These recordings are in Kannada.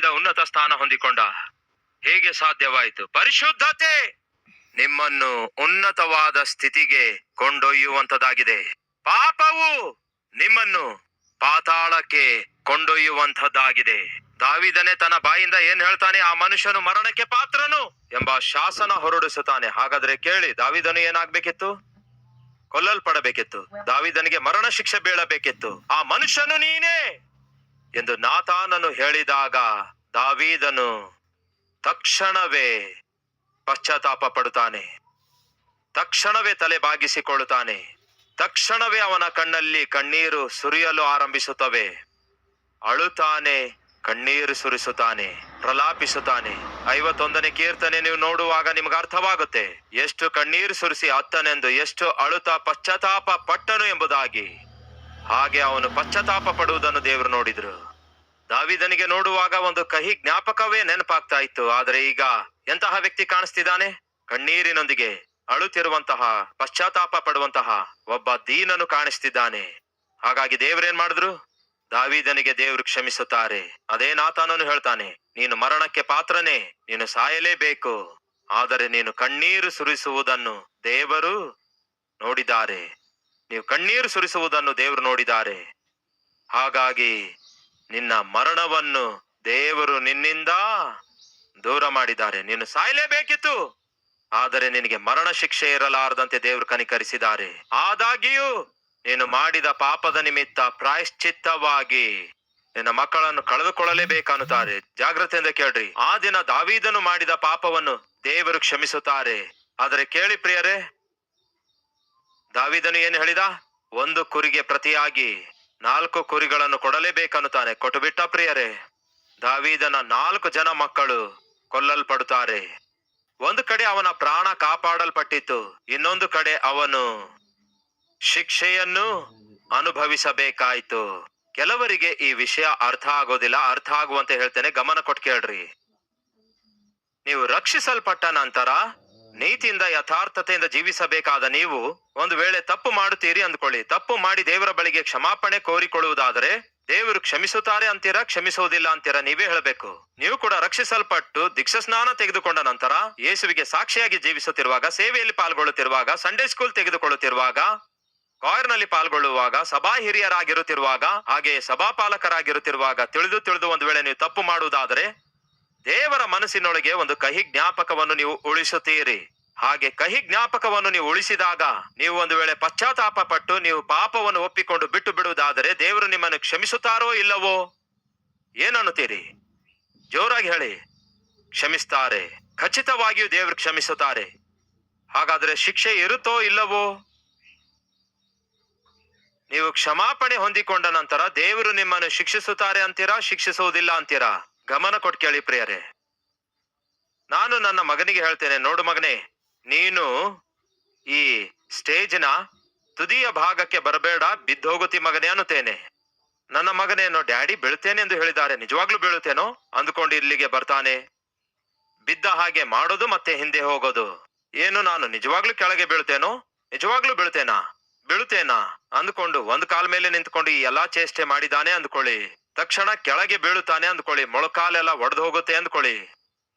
ದಾವಿದ ಉನ್ನತ ಸ್ಥಾನ ಹೊಂದಿಕೊಂಡ. ಹೇಗೆ ಸಾಧ್ಯವಾಯಿತು? ಪರಿಶುದ್ಧತೆ! ನಿಮ್ಮನ್ನು ಉನ್ನತವಾದ ಸ್ಥಿತಿಗೆ ಕೊಂಡೊಯ್ಯುವಂತದಾಗಿದೆ ಪಾಪವು ನಿಮ್ಮನ್ನು ಪಾತಾಳಕ್ಕೆ ಕೊಂಡೊಯ್ಯುವಂತದ್ದಾಗಿದೆ ದಾವಿದನೆ ತನ್ನ ಬಾಯಿಂದ ಏನ್ ಹೇಳ್ತಾನೆ? ಆ ಮನುಷ್ಯನು ಮರಣಕ್ಕೆ ಪಾತ್ರನು ಎಂಬ ಶಾಸನ ಹೊರಡಿಸುತ್ತಾನೆ. ಹಾಗಾದ್ರೆ ಕೇಳಿ, ದಾವಿದನು ಏನಾಗ್ಬೇಕಿತ್ತು? ಕೊಲ್ಲಲ್ಪಡಬೇಕಿತ್ತು. ದಾವಿದನಿಗೆ ಮರಣ ಶಿಕ್ಷೆ ಬೀಳಬೇಕಿತ್ತು. ಆ ಮನುಷ್ಯನು ನೀನೇ! ಎಂದು ನಾತಾನನು ಹೇಳಿದಾಗ ದಾವೀದನು ತಕ್ಷಣವೇ ಪಶ್ಚಾತ್ತಾಪ ಪಡುತ್ತಾನೆ. ತಕ್ಷಣವೇ ತಲೆ ಬಾಗಿಸಿಕೊಳ್ಳುತ್ತಾನೆ. ತಕ್ಷಣವೇ ಅವನ ಕಣ್ಣಲ್ಲಿ ಕಣ್ಣೀರು ಸುರಿಯಲು ಆರಂಭಿಸುತ್ತವೆ. ಅಳುತ್ತಾನೆ, ಕಣ್ಣೀರು ಸುರಿಸುತ್ತಾನೆ, ಪ್ರಲಾಪಿಸುತ್ತಾನೆ. ಐವತ್ತೊಂದನೇ ಕೀರ್ತನೆ ನೀವು ನೋಡುವಾಗ ನಿಮ್ಗೆ ಅರ್ಥವಾಗುತ್ತೆ. ಎಷ್ಟು ಕಣ್ಣೀರು ಸುರಿಸಿ ಅತ್ತನೆಂದು ಎಷ್ಟು ಅಳುತ್ತಾ ಪಶ್ಚಾತ್ತಾಪ ಪಟ್ಟನು ಎಂಬುದಾಗಿ. ಹಾಗೆ ಅವನು ಪಶ್ಚಾತ್ತಾಪ ಪಡುವುದನ್ನು ದೇವರು ನೋಡಿದ್ರು. ದಾವಿದನಿಗೆ ನೋಡುವಾಗ ಒಂದು ಕಹಿ ಜ್ಞಾಪಕವೇ ನೆನಪಾಗ್ತಾ ಇತ್ತು ಆದರೆ ಈಗ ಎಂತಹ ವ್ಯಕ್ತಿ ಕಾಣಿಸ್ತಿದ್ದಾನೆ? ಕಣ್ಣೀರಿನೊಂದಿಗೆ ಅಳುತ್ತಿರುವಂತಹ, ಪಶ್ಚಾತ್ತಾಪ ಪಡುವಂತಹ ಒಬ್ಬ ದೀನನು ಕಾಣಿಸ್ತಿದ್ದಾನೆ. ಹಾಗಾಗಿ ದೇವರೇನ್ ಮಾಡಿದ್ರು? ದಾವಿದನಿಗೆ ದೇವರು ಕ್ಷಮಿಸುತ್ತಾರೆ. ಅದೇ ನಾತಾನನು ಹೇಳ್ತಾನೆ, ನೀನು ಮರಣಕ್ಕೆ ಪಾತ್ರನೇ, ನೀನು ಸಾಯಲೇಬೇಕು. ಆದರೆ ನೀನು ಕಣ್ಣೀರು ಸುರಿಸುವುದನ್ನು ದೇವರು ನೋಡಿದ್ದಾರೆ. ನೀವು ಕಣ್ಣೀರು ಸುರಿಸುವುದನ್ನು ದೇವರು ನೋಡಿದ್ದಾರೆ. ಹಾಗಾಗಿ ನಿನ್ನ ಮರಣವನ್ನು ದೇವರು ನಿನ್ನಿಂದ ದೂರ ಮಾಡಿದ್ದಾರೆ. ನೀನು ಸಾಯಲೇಬೇಕಿತ್ತು. ಆದರೆ ನಿನಗೆ ಮರಣ ಶಿಕ್ಷೆ ಇರಲಾರದಂತೆ ದೇವರು ಕನಿಕರಿಸಿದ್ದಾರೆ. ಆದಾಗಿಯೂ ನೀನು ಮಾಡಿದ ಪಾಪದ ನಿಮಿತ್ತ ಪ್ರಾಯಶ್ಚಿತ್ತವಾಗಿ ನಿನ್ನ ಮಕ್ಕಳನ್ನು ಕಳೆದುಕೊಳ್ಳಲೇಬೇಕನ್ನುತ್ತಾರೆ. ಜಾಗ್ರತೆಯಿಂದ ಕೇಳ್ರಿ. ಆ ದಿನ ದಾವೀದನು ಮಾಡಿದ ಪಾಪವನ್ನು ದೇವರು ಕ್ಷಮಿಸುತ್ತಾರೆ. ಆದರೆ ಕೇಳಿ ಪ್ರಿಯರೇ ದಾವಿದನು ಏನು ಹೇಳಿದ? ಒಂದು ಕುರಿಗೆ ಪ್ರತಿಯಾಗಿ ನಾಲ್ಕು ಕುರಿಗಳನ್ನು ಕೊಡಲೇಬೇಕನ್ನುತ್ತಾನೆ. ಕೊಟ್ಟು ಬಿಟ್ಟ ಪ್ರಿಯರೇ, ದಾವೀದನ ನಾಲ್ಕು ಜನ ಮಕ್ಕಳು ಕೊಲ್ಲಲ್ಪಡುತ್ತಾರೆ. ಒಂದು ಕಡೆ ಅವನ ಪ್ರಾಣ ಕಾಪಾಡಲ್ಪಟ್ಟಿತ್ತು, ಇನ್ನೊಂದು ಕಡೆ ಅವನು ಶಿಕ್ಷೆಯನ್ನು ಅನುಭವಿಸಬೇಕಾಯ್ತು. ಕೆಲವರಿಗೆ ಈ ವಿಷಯ ಅರ್ಥ ಆಗೋದಿಲ್ಲ, ಅರ್ಥ ಆಗುವಂತೆ ಹೇಳ್ತೇನೆ. ಗಮನ ಕೊಟ್ಟು ಕೇಳ್ರಿ. ನೀವು ರಕ್ಷಿಸಲ್ಪಟ್ಟ ನಂತರ ನೀತಿಯಿಂದ ಯಥಾರ್ಥತೆಯಿಂದ ಜೀವಿಸಬೇಕಾದ ನೀವು ಒಂದು ವೇಳೆ ತಪ್ಪು ಮಾಡುತ್ತೀರಿ ಅಂದ್ಕೊಳ್ಳಿ. ತಪ್ಪು ಮಾಡಿ ದೇವರ ಬಳಿಗೆ ಕ್ಷಮಾಪಣೆ ಕೋರಿಕೊಳ್ಳುವುದಾದರೆ ದೇವರು ಕ್ಷಮಿಸುತ್ತಾರೆ ಅಂತೀರಾ, ಕ್ಷಮಿಸುವುದಿಲ್ಲ ಅಂತೀರಾ ನೀವೇ ಹೇಳಬೇಕು. ನೀವು ಕೂಡ ರಕ್ಷಿಸಲ್ಪಟ್ಟು ದೀಕ್ಷಾ ಸ್ನಾನ ತೆಗೆದುಕೊಂಡ ನಂತರ ಯೇಸುವಿಗೆ ಸಾಕ್ಷಿಯಾಗಿ ಜೀವಿಸುತ್ತಿರುವಾಗ, ಸೇವೆಯಲ್ಲಿ ಪಾಲ್ಗೊಳ್ಳುತ್ತಿರುವಾಗ ಸಂಡೇ ಸ್ಕೂಲ್ ತೆಗೆದುಕೊಳ್ಳುತ್ತಿರುವಾಗ ಕಾಯರ್ನಲ್ಲಿ ಪಾಲ್ಗೊಳ್ಳುವಾಗ, ಸಭಾ ಹಿರಿಯರಾಗಿರುತ್ತಿರುವಾಗ ಹಾಗೆ ಸಭಾಪಾಲಕರಾಗಿರುತ್ತಿರುವಾಗ ತಿಳಿದು ತಿಳಿದು ಒಂದು ವೇಳೆ ನೀವು ತಪ್ಪು ಮಾಡುವುದಾದರೆ ದೇವರ ಮನಸ್ಸಿನೊಳಗೆ ಒಂದು ಕಹಿ ಜ್ಞಾಪಕವನ್ನು ನೀವು ಉಳಿಸುತ್ತೀರಿ. ಹಾಗೆ ಕಹಿ ಜ್ಞಾಪಕವನ್ನು ನೀವು ಉಳಿಸಿದಾಗ ನೀವು ಒಂದು ವೇಳೆ ಪಶ್ಚಾತ್ತಾಪ ಪಟ್ಟು ನೀವು ಪಾಪವನ್ನು ಒಪ್ಪಿಕೊಂಡು ಬಿಟ್ಟು ಬಿಡುವುದಾದರೆ ದೇವರು ನಿಮ್ಮನ್ನು ಕ್ಷಮಿಸುತ್ತಾರೋ ಇಲ್ಲವೋ? ಏನನ್ನುತ್ತೀರಿ ಜೋರಾಗಿ ಹೇಳಿ. ಕ್ಷಮಿಸ್ತಾರೆ. ಖಚಿತವಾಗಿಯೂ ದೇವರು ಕ್ಷಮಿಸುತ್ತಾರೆ. ಹಾಗಾದ್ರೆ ಶಿಕ್ಷೆ ಇರುತ್ತೋ ಇಲ್ಲವೋ? ನೀವು ಕ್ಷಮಾಪಣೆ ಹೊಂದಿಕೊಂಡ ನಂತರ ದೇವರು ನಿಮ್ಮನ್ನು ಶಿಕ್ಷಿಸುತ್ತಾರೆ ಅಂತೀರಾ? ಶಿಕ್ಷಿಸುವುದಿಲ್ಲ ಅಂತೀರಾ? ಗಮನ ಕೊಟ್ಟು ಕೇಳಿ ಪ್ರಿಯರೇ. ನಾನು ನನ್ನ ಮಗನಿಗೆ ಹೇಳ್ತೇನೆ, ನೋಡು ಮಗನೇ, ನೀನು ಈ ಸ್ಟೇಜ್ನ ತುದಿಯ ಭಾಗಕ್ಕೆ ಬರಬೇಡ ಬಿದ್ದೋಗುತ್ತಿ ಮಗನೇ ಅನ್ನುತ್ತೇನೆ. ನನ್ನ ಮಗನೇನು ಡ್ಯಾಡಿ ಬೀಳ್ತೇನೆ ಎಂದು ಹೇಳಿದ್ದಾರೆ, ನಿಜವಾಗ್ಲೂ ಬೀಳುತ್ತೇನೋ? ಅಂದುಕೊಂಡು ಇಲ್ಲಿಗೆ ಬರ್ತಾನೆ. ಬಿದ್ದ ಹಾಗೆ ಮಾಡೋದು ಮತ್ತೆ ಹಿಂದೆ ಹೋಗೋದು. ಏನು ನಾನು ನಿಜವಾಗ್ಲೂ ಕೆಳಗೆ ಬೀಳ್ತೇನೋ? ನಿಜವಾಗ್ಲೂ ಬೀಳ್ತೇನಾ? ಬೀಳುತ್ತೇನಾ? ಅಂದ್ಕೊಂಡು ಒಂದ್ ಕಾಲ್ ಮೇಲೆ ನಿಂತ್ಕೊಂಡು ಈ ಎಲ್ಲಾ ಚೇಷ್ಟೆ ಮಾಡಿದಾನೆ ಅಂದ್ಕೊಳ್ಳಿ. ತಕ್ಷಣ ಕೆಳಗೆ ಬೀಳುತ್ತಾನೆ ಅಂದ್ಕೊಳ್ಳಿ. ಮೊಳಕಾಲೆಲ್ಲ ಒಡೆದು ಹೋಗುತ್ತೆ ಅಂದ್ಕೊಳ್ಳಿ.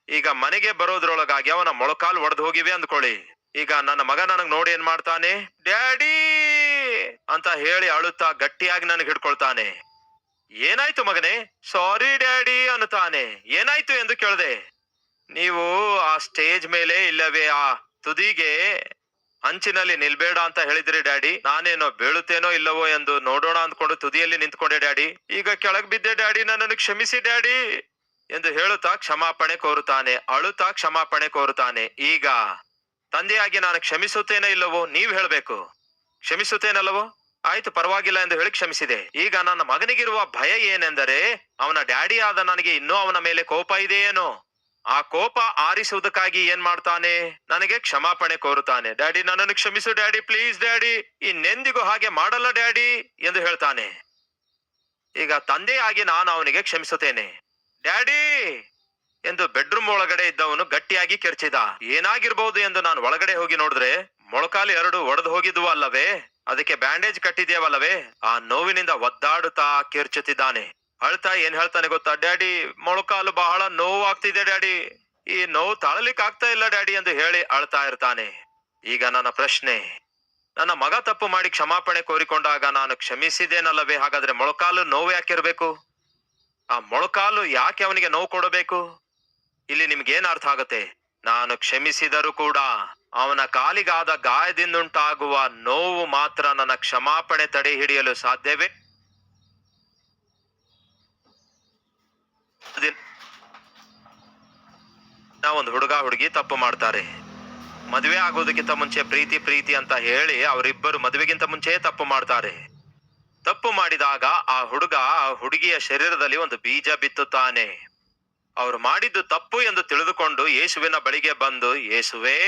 ಈಗ ಮನೆಗೆ ಬರೋದ್ರೊಳಗಾಗಿ ಅವನ ಮೊಳಕಾಲು ಒಡೆದು ಹೋಗಿವೆ ಅಂದ್ಕೊಳ್ಳಿ. ಈಗ ನನ್ನ ಮಗ ನನಗ್ ನೋಡಿ ಏನ್ ಮಾಡ್ತಾನೆ? ಡ್ಯಾಡಿ! ಅಂತ ಹೇಳಿ ಅಳುತ್ತಾ ಗಟ್ಟಿಯಾಗಿ ನನಗೆ ಹಿಡ್ಕೊಳ್ತಾನೆ. ಏನಾಯ್ತು ಮಗನೇ? ಸಾರಿ ಡ್ಯಾಡಿ, ಅನ್ನುತ್ತಾನೆ. ಏನಾಯ್ತು? ಎಂದು ಕೇಳಿದೆ. ನೀವು ಆ ಸ್ಟೇಜ್ ಮೇಲೆ ಇಲ್ಲವೇ? ಆ ತುದಿಗೆ ಅಂಚಿನಲ್ಲಿ ನಿಲ್ಬೇಡ ಅಂತ ಹೇಳಿದ್ರಿ ಡ್ಯಾಡಿ. ನಾನೇನೋ ಬೀಳುತ್ತೇನೋ ಇಲ್ಲವೋ ಎಂದು ನೋಡೋಣ ಅಂದ್ಕೊಂಡು ತುದಿಯಲ್ಲಿ ನಿಂತ್ಕೊಂಡೆ ಡ್ಯಾಡಿ. ಈಗ ಕೆಳಗ್ ಬಿದ್ದೆ ಡ್ಯಾಡಿ, ನನ್ನನ್ನು ಕ್ಷಮಿಸಿ ಡ್ಯಾಡಿ ಎಂದು ಹೇಳುತ್ತಾ ಕ್ಷಮಾಪಣೆ ಕೋರುತ್ತಾನೆ, ಅಳುತ್ತಾ ಕ್ಷಮಾಪಣೆ ಕೋರುತ್ತಾನೆ. ಈಗ ತಂದೆಯಾಗಿ ನಾನು ಕ್ಷಮಿಸುತ್ತೇನೋ ಇಲ್ಲವೋ ನೀವ್ ಹೇಳ್ಬೇಕು. ಕ್ಷಮಿಸುತ್ತೇನಲ್ಲವೋ? ಆಯ್ತು, ಪರವಾಗಿಲ್ಲ ಎಂದು ಹೇಳಿ ಕ್ಷಮಿಸಿದೆ. ಈಗ ನನ್ನ ಮಗನಿಗಿರುವ ಭಯ ಏನೆಂದರೆ, ಅವನ ಡ್ಯಾಡಿ ಆದ ನನಗೆ ಇನ್ನೂ ಅವನ ಮೇಲೆ ಕೋಪ ಇದೆಯೇನೋ? ಆ ಕೋಪ ಆರಿಸುವುದಕ್ಕಾಗಿ ಏನ್ ಮಾಡ್ತಾನೆ? ನನಗೆ ಕ್ಷಮಾಪಣೆ ಕೋರುತ್ತಾನೆ. ಡ್ಯಾಡಿ, ನನ್ನನ್ನು ಕ್ಷಮಿಸು ಡ್ಯಾಡಿ, ಪ್ಲೀಸ್ ಡ್ಯಾಡಿ. ಇನ್ನೆಂದಿಗೂ ಹಾಗೆ ಮಾಡಲ್ಲ ಡ್ಯಾಡಿ, ಎಂದು ಹೇಳ್ತಾನೆ. ಈಗ ತಂದೆಯಾಗಿ ನಾನು ಅವನಿಗೆ ಕ್ಷಮಿಸುತ್ತೇನೆ. ಡ್ಯಾಡಿ, ಎಂದು ಬೆಡ್ರೂಮ್ ಒಳಗಡೆ ಇದ್ದವನು ಗಟ್ಟಿಯಾಗಿ ಕೆರ್ಚಿದ. ಏನಾಗಿರ್ಬಹುದು ಎಂದು ನಾನು ಒಳಗಡೆ ಹೋಗಿ ನೋಡಿದ್ರೆ, ಮೊಳಕಾಲು ಎರಡು ಒಡೆದು ಹೋಗಿದ್ವು ಅಲ್ಲವೇ? ಅದಕ್ಕೆ ಬ್ಯಾಂಡೇಜ್ ಕಟ್ಟಿದ್ಯಾವಲ್ಲವೇ ಆ ನೋವಿನಿಂದ ಒದ್ದಾಡುತ್ತಾ ಕಿರ್ಚುತ್ತಿದ್ದಾನೆ. ಅಳ್ತಾ ಏನ್ ಹೇಳ್ತಾನೆ ಗೊತ್ತಾ? ಡ್ಯಾಡಿ, ಮೊಳಕಾಲು ಬಹಳ ನೋವಾಗ್ತಿದೆ ಡ್ಯಾಡಿ. ಈ ನೋವು ತಾಳಲಿಕ್ಕೆ ಆಗ್ತಾ ಇಲ್ಲ ಡ್ಯಾಡಿ ಎಂದು ಹೇಳಿ ಅಳ್ತಾ ಇರ್ತಾನೆ. ಈಗ ನನ್ನ ಪ್ರಶ್ನೆ, ನನ್ನ ಮಗ ತಪ್ಪು ಮಾಡಿ ಕ್ಷಮಾಪಣೆ ಕೋರಿಕೊಂಡಾಗ ನಾನು ಕ್ಷಮಿಸಿದೇನಲ್ಲವೇ? ಹಾಗಾದ್ರೆ ಮೊಳಕಾಲು ನೋವು ಯಾಕಿರ್ಬೇಕು? ಆ ಮೊಳಕಾಲು ಯಾಕೆ ಅವನಿಗೆ ನೋವು ಕೊಡಬೇಕು? ಇಲ್ಲಿ ನಿಮ್ಗೇನು ಅರ್ಥ ಆಗುತ್ತೆ? ನಾನು ಕ್ಷಮಿಸಿದರೂ ಕೂಡ ಅವನ ಕಾಲಿಗಾದ ಗಾಯದಿಂದುಂಟಾಗುವ ನೋವು ಮಾತ್ರ ನನ್ನ ಕ್ಷಮಾಪಣೆ ತಡೆ ಹಿಡಿಯಲು ಸಾಧ್ಯವೇ ಅದೇ- ನಾ ಒಂದು ಹುಡುಗ ಹುಡುಗಿ ತಪ್ಪು ಮಾಡ್ತಾರೆ. ಮದುವೆ ಆಗೋದಕ್ಕಿಂತ ಮುಂಚೆ ಪ್ರೀತಿ ಪ್ರೀತಿ ಅಂತ ಹೇಳಿ ಅವರಿಬ್ಬರು ಮದುವೆಗಿಂತ ಮುಂಚೆ ತಪ್ಪು ಮಾಡ್ತಾರೆ. ತಪ್ಪು ಮಾಡಿದಾಗ ಆ ಹುಡುಗ ಆ ಹುಡುಗಿಯ ಶರೀರದಲ್ಲಿ ಒಂದು ಬೀಜ ಬಿತ್ತುತ್ತಾನೆ ಅವರು ಮಾಡಿದ್ದು ತಪ್ಪು ಎಂದು ತಿಳಿದುಕೊಂಡು ಯೇಸುವಿನ ಬಳಿಗೆ ಬಂದು, ಯೇಸುವೆ,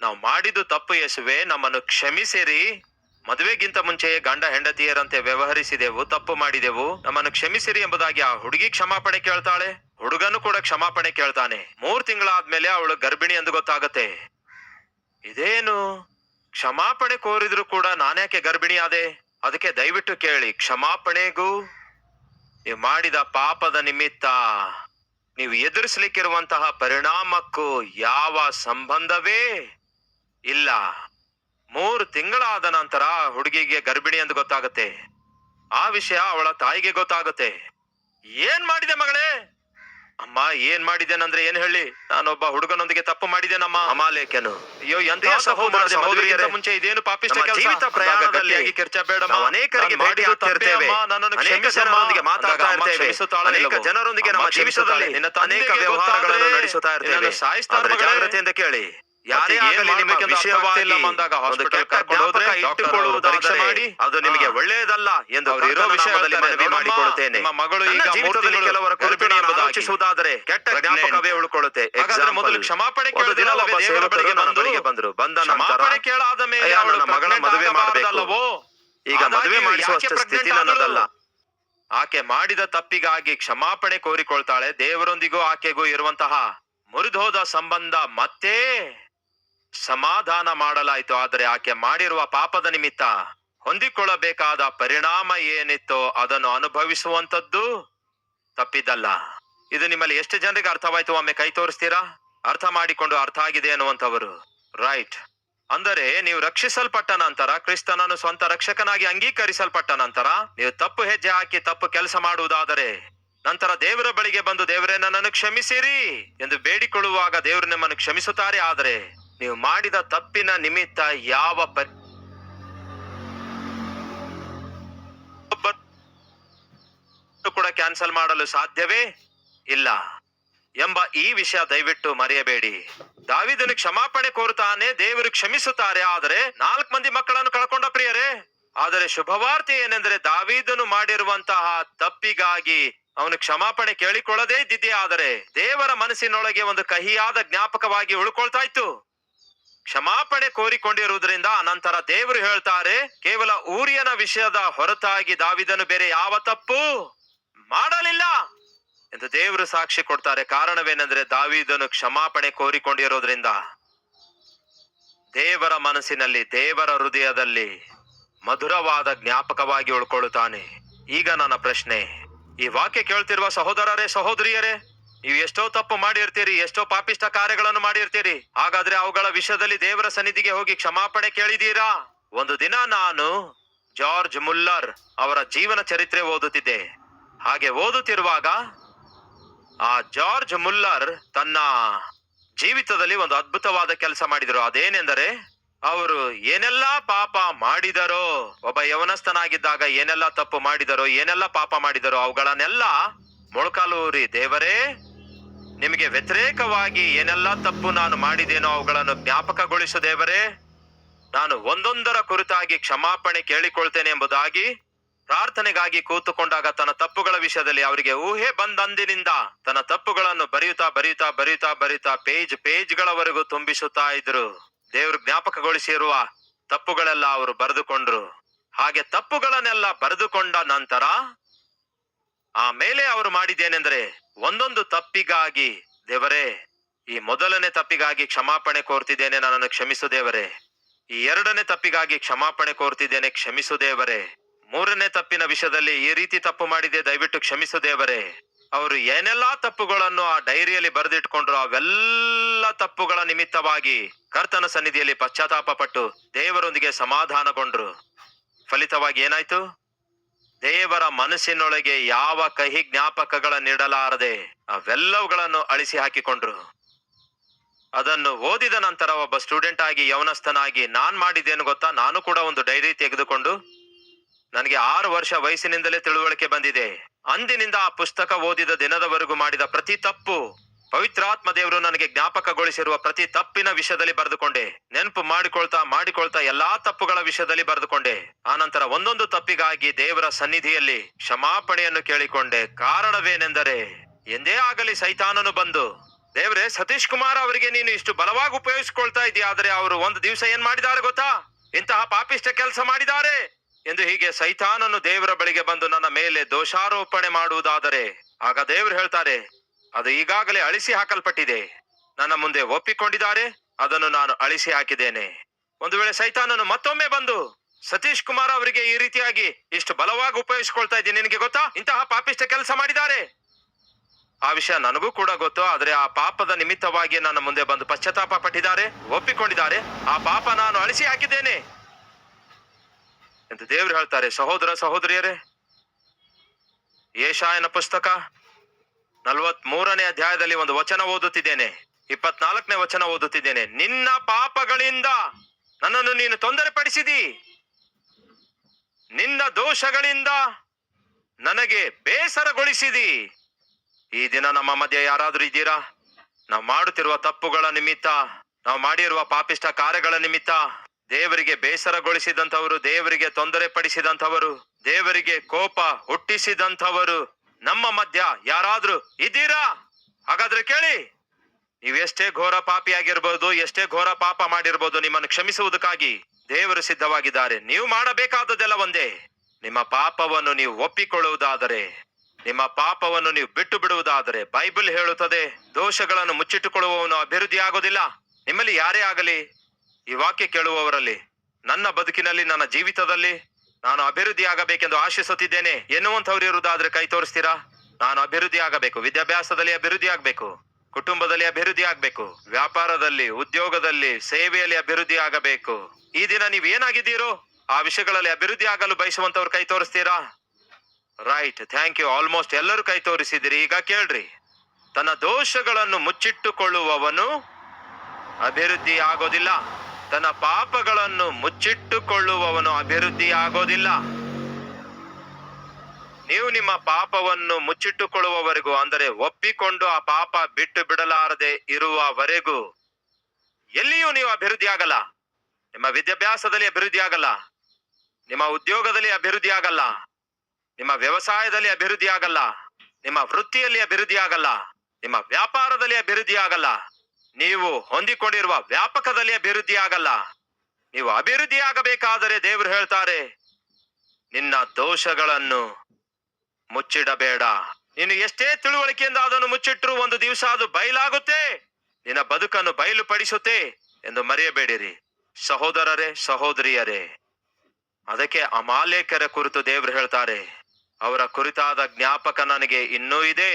ನಾವು ಮಾಡಿದ್ದು ತಪ್ಪು ಯೇಸುವೆ, ನಮ್ಮನ್ನು ಕ್ಷಮಿಸಿರಿ. ಮದುವೆಗಿಂತ ಮುಂಚೆಯೇ ಗಂಡ ಹೆಂಡತಿಯರಂತೆ ವ್ಯವಹರಿಸಿದೆವು, ತಪ್ಪು ಮಾಡಿದೆವು. ನಮ್ಮನ್ನು ಕ್ಷಮಿಸಿರಿ ಎಂಬುದಾಗಿ ಆ ಹುಡುಗಿ ಕ್ಷಮಾಪಣೆ ಕೇಳ್ತಾಳೆ. ಹುಡುಗನು ಕೂಡ ಕ್ಷಮಾಪಣೆ ಕೇಳ್ತಾನೆ. ಮೂರ್ ತಿಂಗಳಾದ್ಮೇಲೆ ಅವಳು ಗರ್ಭಿಣಿ ಎಂದು ಗೊತ್ತಾಗತ್ತೆ. ಇದೇನು? ಕ್ಷಮಾಪಣೆ ಕೋರಿದ್ರು ಕೂಡ ನಾನ್ಯಾಕೆ ಗರ್ಭಿಣಿ ಆದೆ ಅದಕ್ಕೆ ದಯವಿಟ್ಟು ಕೇಳಿ, ಕ್ಷಮಾಪಣೆಗೂ ನೀವು ಮಾಡಿದ ಪಾಪದ ನಿಮಿತ್ತ ನೀವು ಎದುರಿಸಲಿಕ್ಕಿರುವಂತಹ ಪರಿಣಾಮಕ್ಕೂ ಯಾವ ಸಂಬಂಧವೇ ಇಲ್ಲ. ಮೂರು ತಿಂಗಳಾದ ನಂತರ ಹುಡುಗಿಗೆ ಗರ್ಭಿಣಿ ಎಂದು ಗೊತ್ತಾಗುತ್ತೆ. ಆ ವಿಷಯ ಅವಳ ತಾಯಿಗೆ ಗೊತ್ತಾಗುತ್ತೆ. ಏನ್ ಮಾಡಿದೆ ಮಗಳೇ? ಅಮ್ಮ ಏನ್ ಮಾಡಿದ್ದೇನಂದ್ರೆ ಏನ್ ಹೇಳಿ? ನಾನೊಬ್ಬ ಹುಡುಗನೊಂದಿಗೆ ತಪ್ಪು ಮಾಡಿದ್ದೇನಮ್ಮ? ಅಮಾಲೇಖ್ಯನು ಅಯ್ಯೋ ಎಂತ ಪ್ರಿಯ ಸಹೋದರ ಸಹೋದರ ಸಹೋದರಿಯರ ಮುಂಚೆ ಇದೇನು ಪಾಪಿಷ್ಟ ಜೀವಿತ ಪ್ರಯಾಣ ಪ್ರಯಾಣದಲ್ಲಿ ಕಿರ್ಚಬೇಡಮ್ಮ. ನಾವು ಅನೇಕರಿಗೆ ಭೇಟಿ ಆಗ್ತಾ ಅಮ್ಮ, ನನ್ನನ್ನು ಅನೇಕ. ಜನರೊಂದಿಗೆ ಮಾತಾಡ್ತಾ ಇರ್ತೇವೆ. ಅನೇಕ ಜನರೊಂದಿಗೆ ನಮ್ಮ ಜೀವಿತದಲ್ಲಿ. ನಿನ್ನ ಅನೇಕ ವ್ಯವಹಾರಗಳನ್ನು ನಡೆಸುತ್ತಾ ಇರ್ತೇವೆ. ಸಾಯಿಸ್ತಾ. ಜಾಗ್ರತೆಯಿಂದ ಕೇಳಿ. ಯಾರೇ ಆಗಲಿ ಅಂದಾಗ ಕರ್ಕೊಂಡು ಹೋದ್ರೆ ಪರೀಕ್ಷೆ ಮಾಡಿ, ಅದು ನಿಮಗೆ. ಒಳ್ಳೆಯದಲ್ಲ ಎಂದು ಇರೋ ವಿಷಯದಲ್ಲಿ ವಿಷಯ ಮನವಿ ಮಾಡಿಕೊಳ್ಳುತ್ತೇನೆ ನಿಮ್ಮ ಮಗಳು ಈಗ ಮೂರು ಜೀವಿತದಲ್ಲಿ ಕೆಲವರ ಕುರಿತು ಗರ್ಭಿಣಿ ನಾನು ಆಲೋಚಿಸುವುದಾದರೆ ಕೆಟ್ಟ. ಜ್ಞಾಪಕವೇ ಉಳ್ಕೊಳ್ಳುತ್ತೆ. ಹಾಗಾದ್ರೆ ಮೊದಲು ಕ್ಷಮಾಪಣೆ ದಿನ ಒಬ್ಬ ಬಂದರು. ಬಂದ ನಂತರ ಕೇಳಾದ ಮೇಲೆ ಮಗಳ ಮದುವೆ ಈಗ ಮದುವೆ ಮಾಡಿಸುವಷ್ಟು ಸ್ಥಿತಿ ನನ್ನದಲ್ಲ. ಆಕೆ ಮಾಡಿದ ತಪ್ಪಿಗಾಗಿ ಕ್ಷಮಾಪಣೆ ಕೋರಿಕೊಳ್ತಾಳೆ. ದೇವರೊಂದಿಗೂ ಆಕೆಗೂ ಇರುವಂತಹ ಮುರಿದೋದ ಸಂಬಂಧ ಮತ್ತೆ ಸಮಾಧಾನ ಮಾಡಲಾಯಿತು, ಆದರೆ ಆಕೆ ಮಾಡಿರುವ ಪಾಪದ ನಿಮಿತ್ತ ಹೊಂದಿಕೊಳ್ಳಬೇಕಾದ ಪರಿಣಾಮ ಏನಿತ್ತೋ ಅದನ್ನು ಅನುಭವಿಸುವಂತದ್ದು ತಪ್ಪಿದ್ದಲ್ಲ. ಇದು ನಿಮ್ಮಲ್ಲಿ ಎಷ್ಟು ಜನರಿಗೆ ಅರ್ಥವಾಯ್ತು? ಒಮ್ಮೆ ಕೈ ತೋರಿಸ್ತೀರಾ? ಅರ್ಥ ಮಾಡಿಕೊಂಡು ಅರ್ಥ ಆಗಿದೆ ಅನ್ನುವಂಥವರು ರೈಟ್. ಅಂದರೆ ನೀವು ರಕ್ಷಿಸಲ್ಪಟ್ಟ ನಂತರ, ಕ್ರಿಸ್ತನನ್ನು ಸ್ವಂತ ರಕ್ಷಕನಾಗಿ ಅಂಗೀಕರಿಸಲ್ಪಟ್ಟ ನಂತರ, ನೀವು ತಪ್ಪು ಹೆಜ್ಜೆ ಹಾಕಿ ತಪ್ಪು ಕೆಲಸ ಮಾಡುವುದಾದರೆ, ನಂತರ ದೇವರ ಬಳಿಗೆ ಬಂದು ದೇವರೇ ನನ್ನನ್ನು ಕ್ಷಮಿಸಿರಿ ಎಂದು ಬೇಡಿಕೊಳ್ಳುವಾಗ ದೇವರು ನಿಮ್ಮನ್ನು ಕ್ಷಮಿಸುತ್ತಾರೆ. ಆದರೆ ನೀವು ಮಾಡಿದ ತಪ್ಪಿನ ನಿಮಿತ್ತ ಯಾವ ಪರಿ ಕೂಡ ಕ್ಯಾನ್ಸಲ್ ಮಾಡಲು ಸಾಧ್ಯವೇ ಇಲ್ಲ ಎಂಬ ಈ ವಿಷಯ ದಯವಿಟ್ಟು ಮರೆಯಬೇಡಿ. ದಾವಿದನು ಕ್ಷಮಾಪಣೆ ಕೋರುತ್ತಾನೆ, ದೇವರು ಕ್ಷಮಿಸುತ್ತಾರೆ. ಆದರೆ ನಾಲ್ಕು ಮಂದಿ ಮಕ್ಕಳನ್ನು ಕಳ್ಕೊಂಡ ಪ್ರಿಯರೇ, ಆದರೆ ಶುಭವಾರ್ತೆ ಏನೆಂದರೆ ದಾವಿದನು ಮಾಡಿರುವಂತಹ ತಪ್ಪಿಗಾಗಿ ಅವನು ಕ್ಷಮಾಪಣೆ ಕೇಳಿಕೊಳ್ಳದೇ ಇದ್ದಿದ್ದೇ. ಆದರೆ ದೇವರ ಮನಸ್ಸಿನೊಳಗೆ ಒಂದು ಕಹಿಯಾದ ಜ್ಞಾಪಕವಾಗಿ ಉಳ್ಕೊಳ್ತಾ ಇತ್ತು. ಕ್ಷಮಾಪಣೆ ಕೋರಿಕೊಂಡಿರುವುದರಿಂದ ಅನಂತರ ದೇವರು ಹೇಳ್ತಾರೆ, ಕೇವಲ ಊರಿಯನ ವಿಷಯದ ಹೊರತಾಗಿ ದಾವಿದನು ಬೇರೆ ಯಾವ ತಪ್ಪು ಮಾಡಲಿಲ್ಲ ಎಂದು ದೇವರು ಸಾಕ್ಷಿ ಕೊಡ್ತಾರೆ. ಕಾರಣವೇನೆಂದ್ರೆ ದಾವಿದನು ಕ್ಷಮಾಪಣೆ ಕೋರಿಕೊಂಡಿರೋದ್ರಿಂದ ದೇವರ ಮನಸ್ಸಿನಲ್ಲಿ, ದೇವರ ಹೃದಯದಲ್ಲಿ ಮಧುರವಾದ ಜ್ಞಾಪಕವಾಗಿ ಉಳ್ಕೊಳ್ಳುತ್ತಾನೆ. ಈಗ ನನ್ನ ಪ್ರಶ್ನೆ, ಈ ವಾಕ್ಯ ಕೇಳ್ತಿರುವ ಸಹೋದರರೇ, ಸಹೋದರಿಯರೇ ನೀವು ಎಷ್ಟೋ ತಪ್ಪು ಮಾಡಿರ್ತೀರಿ, ಎಷ್ಟೋ ಪಾಪಿಷ್ಟ ಕಾರ್ಯಗಳನ್ನು ಮಾಡಿರ್ತೀರಿ, ಹಾಗಾದ್ರೆ ಅವುಗಳ ವಿಷಯದಲ್ಲಿ ದೇವರ ಸನ್ನಿಧಿಗೆ ಹೋಗಿ ಕ್ಷಮಾಪಣೆ ಕೇಳಿದೀರಾ? ಒಂದು ದಿನ ನಾನು ಜಾರ್ಜ್ ಮುಲ್ಲರ್ ಅವರ ಜೀವನ ಚರಿತ್ರೆ ಓದುತ್ತಿದ್ದೆ. ಹಾಗೆ ಓದುತ್ತಿರುವಾಗ ಆ ಜಾರ್ಜ್ ಮುಲ್ಲರ್ ತನ್ನ ಜೀವಿತದಲ್ಲಿ ಒಂದು ಅದ್ಭುತವಾದ ಕೆಲಸ ಮಾಡಿದರು. ಅದೇನೆಂದರೆ, ಅವರು ಏನೆಲ್ಲ ಪಾಪ ಮಾಡಿದರೋ, ಒಬ್ಬ ಯವನಸ್ಥನಾಗಿದ್ದಾಗ ಏನೆಲ್ಲ ತಪ್ಪು ಮಾಡಿದರೋ, ಏನೆಲ್ಲ ಪಾಪ ಮಾಡಿದರೋ, ಅವುಗಳನ್ನೆಲ್ಲ ಮೊಳಕಾಲೂರಿ ದೇವರೇ ನಿಮಗೆ ವ್ಯತಿರೇಕವಾಗಿ ಏನೆಲ್ಲ ತಪ್ಪು ನಾನು ಮಾಡಿದೇನೋ ಅವುಗಳನ್ನು ಜ್ಞಾಪಕಗೊಳಿಸು ದೇವರೇ. ನಾನು ಒಂದೊಂದರ ಕುರಿತಾಗಿ ಕ್ಷಮಾಪಣೆ ಕೇಳಿಕೊಳ್ತೇನೆ ಎಂಬುದಾಗಿ ಪ್ರಾರ್ಥನೆಗಾಗಿ ಕೂತುಕೊಂಡಾಗ ತನ್ನ ತಪ್ಪುಗಳ ವಿಷಯದಲ್ಲಿ ಅವರಿಗೆ ಊಹೆ ಬಂದಂದಿನಿಂದ ತನ್ನ ತಪ್ಪುಗಳನ್ನು ಬರೆಯುತ್ತಾ ಬರೆಯುತ್ತಾ ಬರೆಯುತ್ತಾ ಬರೆಯುತ್ತಾ ಪೇಜ್ ಪೇಜ್ಗಳವರೆಗೂ ತುಂಬಿಸುತ್ತಾ ಇದ್ರು. ದೇವರು ಜ್ಞಾಪಕಗೊಳಿಸಿರುವ ತಪ್ಪುಗಳೆಲ್ಲ ಅವರು ಬರೆದುಕೊಂಡ್ರು. ಹಾಗೆ ತಪ್ಪುಗಳನ್ನೆಲ್ಲ ಬರೆದುಕೊಂಡ ನಂತರ ಆಮೇಲೆ ಅವರು ಮಾಡಿದ್ದೇನೆಂದ್ರೆ ಒಂದೊಂದು ತಪ್ಪಿಗಾಗಿ, ದೇವರೇ, ಈ ಮೊದಲನೇ ತಪ್ಪಿಗಾಗಿ ಕ್ಷಮಾಪಣೆ ಕೋರ್ತಿದ್ದೇನೆ, ನನ್ನನ್ನು ಕ್ಷಮಿಸು ದೇವರೇ. ಈ ಎರಡನೇ ತಪ್ಪಿಗಾಗಿ ಕ್ಷಮಾಪಣೆ ಕೋರ್ತಿದ್ದೇನೆ, ಕ್ಷಮಿಸು ದೇವರೇ. ಮೂರನೇ ತಪ್ಪಿನ ವಿಷಯದಲ್ಲಿ ಈ ರೀತಿ ತಪ್ಪು ಮಾಡಿದೆ, ದಯವಿಟ್ಟು ಕ್ಷಮಿಸು ದೇವರೇ. ಅವರು ಏನೆಲ್ಲಾ ತಪ್ಪುಗಳನ್ನು ಆ ಡೈರಿಯಲ್ಲಿ ಬರೆದಿಟ್ಕೊಂಡ್ರು ಅವೆಲ್ಲ ತಪ್ಪುಗಳ ನಿಮಿತ್ತವಾಗಿ ಕರ್ತನ ಸನ್ನಿಧಿಯಲ್ಲಿ ಪಶ್ಚಾತ್ತಾಪ ಪಟ್ಟು ದೇವರೊಂದಿಗೆ ಸಮಾಧಾನಗೊಂಡ್ರು. ಫಲಿತವಾಗಿ ಏನಾಯ್ತು? ದೇವರ ಮನಸ್ಸಿನೊಳಗೆ ಯಾವ ಕಹಿ ಜ್ಞಾಪಕಗಳನ್ನಿಡಲಾರದೆ ಅವೆಲ್ಲವುಗಳನ್ನು ಅಳಿಸಿ ಹಾಕಿಕೊಂಡ್ರು. ಅದನ್ನು ಓದಿದ ನಂತರ ಒಬ್ಬ ಸ್ಟೂಡೆಂಟ್ ಆಗಿ ಯೌನಸ್ಥನಾಗಿ ನಾನ್ ಮಾಡಿದ್ದೇನು ಗೊತ್ತಾ? ನಾನು ಕೂಡ ಒಂದು ಡೈರಿ ತೆಗೆದುಕೊಂಡು ನನಗೆ ಆರು ವರ್ಷ ವಯಸ್ಸಿನಿಂದಲೇ ತಿಳುವಳಿಕೆ ಬಂದಿದೆ. ಅಂದಿನಿಂದ ಆ ಪುಸ್ತಕ ಓದಿದ ದಿನದವರೆಗೂ ಮಾಡಿದ ಪ್ರತಿ ತಪ್ಪು ಪವಿತ್ರಾತ್ಮ ದೇವರು ನನಗೆ ಜ್ಞಾಪಕಗೊಳಿಸಿರುವ ಪ್ರತಿ ತಪ್ಪಿನ ವಿಷಯದಲ್ಲಿ ಬರೆದುಕೊಂಡೆ. ನೆನಪು ಮಾಡಿಕೊಳ್ತಾ ಮಾಡಿಕೊಳ್ತಾ ಎಲ್ಲಾ ತಪ್ಪುಗಳ ವಿಷಯದಲ್ಲಿ ಬರೆದುಕೊಂಡೆ. ಆನಂತರ ಒಂದೊಂದು ತಪ್ಪಿಗಾಗಿ ದೇವರ ಸನ್ನಿಧಿಯಲ್ಲಿ ಕ್ಷಮಾಪಣೆಯನ್ನು ಕೇಳಿಕೊಂಡೆ. ಕಾರಣವೇನೆಂದರೆ, ಎಂದೇ ಆಗಲಿ ಸೈತಾನನು ಬಂದು, ದೇವ್ರೆ ಸತೀಶ್ ಕುಮಾರ್ ಅವರಿಗೆ ನೀನು ಇಷ್ಟು ಬಲವಾಗಿ ಉಪಯೋಗಿಸ್ಕೊಳ್ತಾ ಇದೀಯ, ಆದ್ರೆ ಅವರು ಒಂದು ದಿವಸ ಏನ್ ಮಾಡಿದ್ದಾರೆ ಗೊತ್ತಾ? ಇಂತಹ ಪಾಪಿಷ್ಟ ಕೆಲಸ ಮಾಡಿದ್ದಾರೆ ಎಂದು ಹೀಗೆ ಸೈತಾನನು ದೇವರ ಬಳಿಗೆ ಬಂದು ನನ್ನ ಮೇಲೆ ದೋಷಾರೋಪಣೆ ಮಾಡುವುದಾದರೆ, ಆಗ ದೇವರು ಹೇಳ್ತಾರೆ ಅದು ಈಗಾಗಲೇ ಅಳಿಸಿ ಹಾಕಲ್ಪಟ್ಟಿದೆ. ನನ್ನ ಮುಂದೆ ಒಪ್ಪಿಕೊಂಡಿದ್ದಾರೆ, ಅದನ್ನು ನಾನು ಅಳಿಸಿ ಹಾಕಿದ್ದೇನೆ. ಒಂದು ವೇಳೆ ಸೈತಾನನು ಮತ್ತೊಮ್ಮೆ ಬಂದು ಸತೀಶ್ ಕುಮಾರ್ ಅವರಿಗೆ ಈ ರೀತಿಯಾಗಿ ಇಷ್ಟು ಬಲವಾಗಿ ಉಪಯೋಗಿಸ್ಕೊಳ್ತಾ ಇದ್ದೀನಿ, ನಿನಗೆ ಗೊತ್ತಾ? ಇಂತಹ ಪಾಪಿಷ್ಟ ಕೆಲಸ ಮಾಡಿದ್ದಾರೆ. ಆ ವಿಷಯ ನನಗೂ ಕೂಡ ಗೊತ್ತು, ಆದರೆ ಆ ಪಾಪದ ನಿಮಿತ್ತವಾಗಿ ನನ್ನ ಮುಂದೆ ಬಂದು ಪಶ್ಚಾತ್ತಾಪ ಪಟ್ಟಿದ್ದಾರೆ, ಒಪ್ಪಿಕೊಂಡಿದ್ದಾರೆ. ಆ ಪಾಪ ನಾನು ಅಳಿಸಿ ಹಾಕಿದ್ದೇನೆ. ಎಂದು ದೇವರು ಹೇಳ್ತಾರೆ, ಸಹೋದರ ಸಹೋದರಿಯರೇ, ಏಷಾಯನ ಪುಸ್ತಕ ನಲವತ್ ಮೂರನೇ ಅಧ್ಯಾಯದಲ್ಲಿ ಒಂದು ವಚನ ಓದುತ್ತಿದ್ದೇನೆ. ಇಪ್ಪತ್ನಾಲ್ಕನೇ ವಚನ ಓದುತ್ತಿದ್ದೇನೆ. ನಿನ್ನ ಪಾಪಗಳಿಂದ ನನ್ನನ್ನು ನೀನು ತೊಂದರೆ ಪಡಿಸಿದಿ ನಿನ್ನ ದೋಷಗಳಿಂದ ನನಗೆ ಬೇಸರಗೊಳಿಸಿದಿ. ಈ ದಿನ ನಮ್ಮ ಮಧ್ಯೆ ಯಾರಾದರೂ ಇದ್ದೀರಾ? ನಾವು ಮಾಡುತ್ತಿರುವ ತಪ್ಪುಗಳ ನಿಮಿತ್ತ, ನಾವು ಮಾಡಿರುವ ಪಾಪಿಷ್ಟ ಕಾರ್ಯಗಳ ನಿಮಿತ್ತ, ದೇವರಿಗೆ ಬೇಸರಗೊಳಿಸಿದಂಥವರು, ದೇವರಿಗೆ ತೊಂದರೆ ಪಡಿಸಿದಂಥವರು ದೇವರಿಗೆ ಕೋಪ ಹುಟ್ಟಿಸಿದಂಥವರು ನಮ್ಮ ಮಧ್ಯ ಯಾರಾದ್ರೂ ಇದ್ದೀರಾ? ಹಾಗಾದ್ರೆ ಕೇಳಿ. ನೀವು ಎಷ್ಟೇ ಘೋರ ಪಾಪಿಯಾಗಿರ್ಬೋದು ಎಷ್ಟೇ ಘೋರ ಪಾಪ ಮಾಡಿರ್ಬೋದು, ನಿಮ್ಮನ್ನು ಕ್ಷಮಿಸುವುದಕ್ಕಾಗಿ ದೇವರು ಸಿದ್ಧವಾಗಿದ್ದಾರೆ. ನೀವು ಮಾಡಬೇಕಾದದೆಲ್ಲ ಒಂದೇ. ನಿಮ್ಮ ಪಾಪವನ್ನು ನೀವು ಒಪ್ಪಿಕೊಳ್ಳುವುದಾದರೆ, ನಿಮ್ಮ ಪಾಪವನ್ನು ನೀವು ಬಿಟ್ಟು ಬಿಡುವುದಾದರೆ ಬೈಬಲ್ ಹೇಳುತ್ತದೆ, ದೋಷಗಳನ್ನು ಮುಚ್ಚಿಟ್ಟುಕೊಳ್ಳುವವನು ಅಭಿವೃದ್ಧಿ ಆಗೋದಿಲ್ಲ ನಿಮ್ಮಲ್ಲಿ ಯಾರೇ ಆಗಲಿ, ಈ ವಾಕ್ಯ ಕೇಳುವವರಲ್ಲಿ, ನನ್ನ ಬದುಕಿನಲ್ಲಿ, ನನ್ನ ಜೀವಿತದಲ್ಲಿ ನಾನು ಅಭಿವೃದ್ಧಿ ಆಗಬೇಕೆಂದು ಆಶಿಸುತ್ತಿದ್ದೇನೆ. ಎನ್ನುವಂಥವ್ರು ಇರುವುದಾದ್ರೆ ಕೈ ತೋರಿಸ್ತೀರಾ? ನಾನು ಅಭಿವೃದ್ಧಿ ಆಗಬೇಕು. ವಿದ್ಯಾಭ್ಯಾಸದಲ್ಲಿ ಅಭಿವೃದ್ಧಿ ಆಗಬೇಕು. ಕುಟುಂಬದಲ್ಲಿ ಅಭಿವೃದ್ಧಿ ಆಗಬೇಕು. ವ್ಯಾಪಾರದಲ್ಲಿ, ಉದ್ಯೋಗದಲ್ಲಿ, ಸೇವೆಯಲ್ಲಿ ಅಭಿವೃದ್ಧಿ ಆಗಬೇಕು. ಈ ದಿನ ನೀವು ಏನಾಗಿದ್ದೀರೋ, ಆ ವಿಷಯಗಳಲ್ಲಿ ಅಭಿವೃದ್ಧಿ ಆಗಲು ಬಯಸುವಂತವ್ರು ಕೈ ತೋರಿಸ್ತೀರಾ? ರೈಟ್. Thank you. ಆಲ್ಮೋಸ್ಟ್ ಎಲ್ಲರೂ ಕೈ ತೋರಿಸಿದಿರಿ ಈಗ ಕೇಳ್ರಿ. ತನ್ನ ದೋಷಗಳನ್ನು ಮುಚ್ಚಿಟ್ಟುಕೊಳ್ಳುವವನು ಅಭಿವೃದ್ಧಿ ಆಗೋದಿಲ್ಲ. ತನ್ನ ಪಾಪಗಳನ್ನು ಮುಚ್ಚಿಟ್ಟುಕೊಳ್ಳುವವನು ಅಭಿವೃದ್ಧಿಯಾಗೋದಿಲ್ಲ. ನೀವು ನಿಮ್ಮ ಪಾಪವನ್ನು ಮುಚ್ಚಿಟ್ಟುಕೊಳ್ಳುವವರೆಗೂ, ಅಂದರೆ ಒಪ್ಪಿಕೊಂಡು ಆ ಪಾಪ ಬಿಟ್ಟು ಬಿಡಲಾರದೆ ಇರುವವರೆಗೂ, ಎಲ್ಲಿಯೂ ನೀವು ಅಭಿವೃದ್ಧಿ ಆಗಲ್ಲ ನಿಮ್ಮ ವಿದ್ಯಾಭ್ಯಾಸದಲ್ಲಿ ಅಭಿವೃದ್ಧಿ ಆಗಲ್ಲ ನಿಮ್ಮ ಉದ್ಯೋಗದಲ್ಲಿ ಅಭಿವೃದ್ಧಿ ಆಗಲ್ಲ ನಿಮ್ಮ ವ್ಯವಸಾಯದಲ್ಲಿ ಅಭಿವೃದ್ಧಿ ಆಗಲ್ಲ ನಿಮ್ಮ ವೃತ್ತಿಯಲ್ಲಿ ಅಭಿವೃದ್ಧಿ ಆಗಲ್ಲ ನಿಮ್ಮ ವ್ಯಾಪಾರದಲ್ಲಿ ಅಭಿವೃದ್ಧಿ ಆಗಲ್ಲ ನೀವು ಹೊಂದಿಕೊಂಡಿರುವ ವ್ಯಾಪಕದಲ್ಲಿ ಅಭಿವೃದ್ಧಿ ಆಗಲ್ಲ ನೀವು ಅಭಿವೃದ್ಧಿ ಆಗಬೇಕಾದರೆ ದೇವರು ಹೇಳ್ತಾರೆ, ನಿನ್ನ ದೋಷಗಳನ್ನು ಮುಚ್ಚಿಡಬೇಡ. ನೀನು ಎಷ್ಟೇ ತಿಳುವಳಿಕೆಯಿಂದ ಅದನ್ನು ಮುಚ್ಚಿಟ್ಟರು ಒಂದು ದಿವಸ ಅದು ಬಯಲಾಗುತ್ತೆ. ನಿನ್ನ ಬದುಕನ್ನು ಬಯಲುಪಡಿಸುತ್ತೆ ಎಂದು ಮರೆಯಬೇಡಿರಿ. ಸಹೋದರರೇ, ಸಹೋದರಿಯರೇ, ಅದಕ್ಕೆ ಅಮಾಲೇಕರ ಕುರಿತು ದೇವರು ಹೇಳ್ತಾರೆ, ಅವರ ಕುರಿತಾದ ಜ್ಞಾಪಕ ನನಗೆ ಇನ್ನೂ ಇದೆ.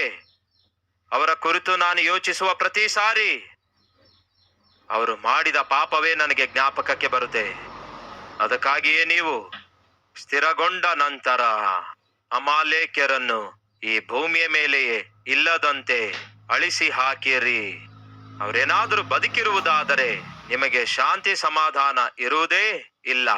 ಅವರ ಕುರಿತು ನಾನು ಯೋಚಿಸುವ ಪ್ರತಿ ಸಾರಿ ಅವರು ಮಾಡಿದ ಪಾಪವೇ ನನಗೆ ಜ್ಞಾಪಕಕ್ಕೆ ಬರುತ್ತೆ. ಅದಕ್ಕಾಗಿಯೇ ನೀವು ಸ್ಥಿರಗೊಂಡ ನಂತರ ಅಮಾಲೇಕ್ಯರನ್ನು ಈ ಭೂಮಿಯ ಮೇಲೆಯೇ ಇಲ್ಲದಂತೆ ಅಳಿಸಿ ಹಾಕಿರಿ. ಅವರೇನಾದರೂ ಬದುಕಿರುವುದಾದರೆ ನಿಮಗೆ ಶಾಂತಿ ಸಮಾಧಾನ ಇರುವುದೇ ಇಲ್ಲ.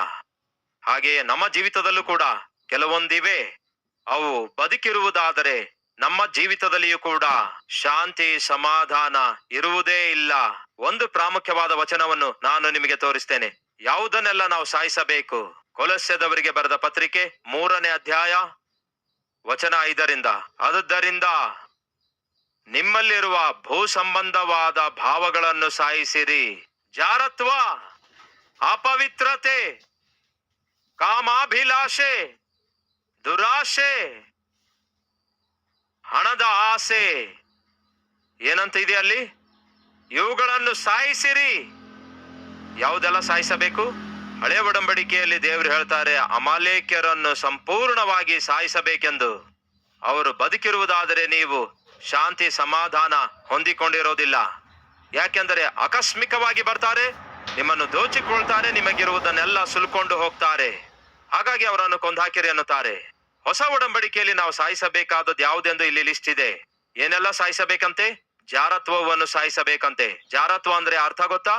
ಹಾಗೆಯೇ ನಮ್ಮ ಜೀವಿತದಲ್ಲೂ ಕೂಡ ಕೆಲವೊಂದಿವೆ. ಅವು ಬದುಕಿರುವುದಾದರೆ ನಮ್ಮ ಜೀವಿತದಲ್ಲಿಯೂ ಕೂಡ ಶಾಂತಿ ಸಮಾಧಾನ ಇರುವುದೇ ಇಲ್ಲ. ಒಂದು ಪ್ರಾಮುಖ್ಯವಾದ ವಚನವನ್ನು ನಾನು ನಿಮಗೆ ತೋರಿಸ್ತೇನೆ. ಯಾವುದನ್ನೆಲ್ಲ ನಾವು ಸಾಯಿಸಬೇಕು? ಕೊಲಸ್ಯದವರಿಗೆ ಬರೆದ ಪತ್ರಿಕೆ ಮೂರನೇ ಅಧ್ಯಾಯ ವಚನ ಐದರಿಂದ. ಅದುದರಿಂದ ನಿಮ್ಮಲ್ಲಿರುವ ಭೂ ಸಂಬಂಧವಾದ ಭಾವಗಳನ್ನು ಸಾಯಿಸಿರಿ. ಜಾರತ್ವ, ಅಪವಿತ್ರತೆ, ಕಾಮಾಭಿಲಾಷೆ, ದುರಾಶೆ, ಹಣದ ಆಸೆ. ಏನಂತ ಇದೆ ಅಲ್ಲಿ ಇವುಗಳನ್ನು ಸಾಯಿಸಿರಿ. ಯಾವುದೆಲ್ಲ ಸಾಯಿಸಬೇಕು? ಹಳೆ ಒಡಂಬಡಿಕೆಯಲ್ಲಿ ದೇವರು ಹೇಳ್ತಾರೆ, ಅಮಾಲೇಕ್ಯರನ್ನು ಸಂಪೂರ್ಣವಾಗಿ ಸಾಯಿಸಬೇಕೆಂದು. ಅವರು ಬದುಕಿರುವುದಾದರೆ ನೀವು ಶಾಂತಿ ಸಮಾಧಾನ ಹೊಂದಿಕೊಂಡಿರೋದಿಲ್ಲ. ಯಾಕೆಂದರೆ ಆಕಸ್ಮಿಕವಾಗಿ ಬರ್ತಾರೆ, ನಿಮ್ಮನ್ನು ದೋಚಿಕೊಳ್ತಾರೆ, ನಿಮಗಿರುವುದನ್ನೆಲ್ಲ ಸುಲ್ಕೊಂಡು ಹೋಗ್ತಾರೆ. ಹಾಗಾಗಿ ಅವರನ್ನು ಕೊಂದಾಕಿರಿ ಅನ್ನುತ್ತಾರೆ. ಹೊಸ ಒಡಂಬಡಿಕೆಯಲ್ಲಿ ನಾವು ಸಾಯಿಸಬೇಕಾದದ್ದು ಯಾವುದೆಂದು ಇಲ್ಲಿ ಲಿಸ್ಟ್ ಇದೆ. ಏನೆಲ್ಲ ಸಾಯಿಸಬೇಕಂತೆ? ಜಾರತ್ವವನ್ನು ಸಾಯಿಸಬೇಕಂತೆ. ಜಾರತ್ವ ಅಂದ್ರೆ ಅರ್ಥ ಗೊತ್ತಾ?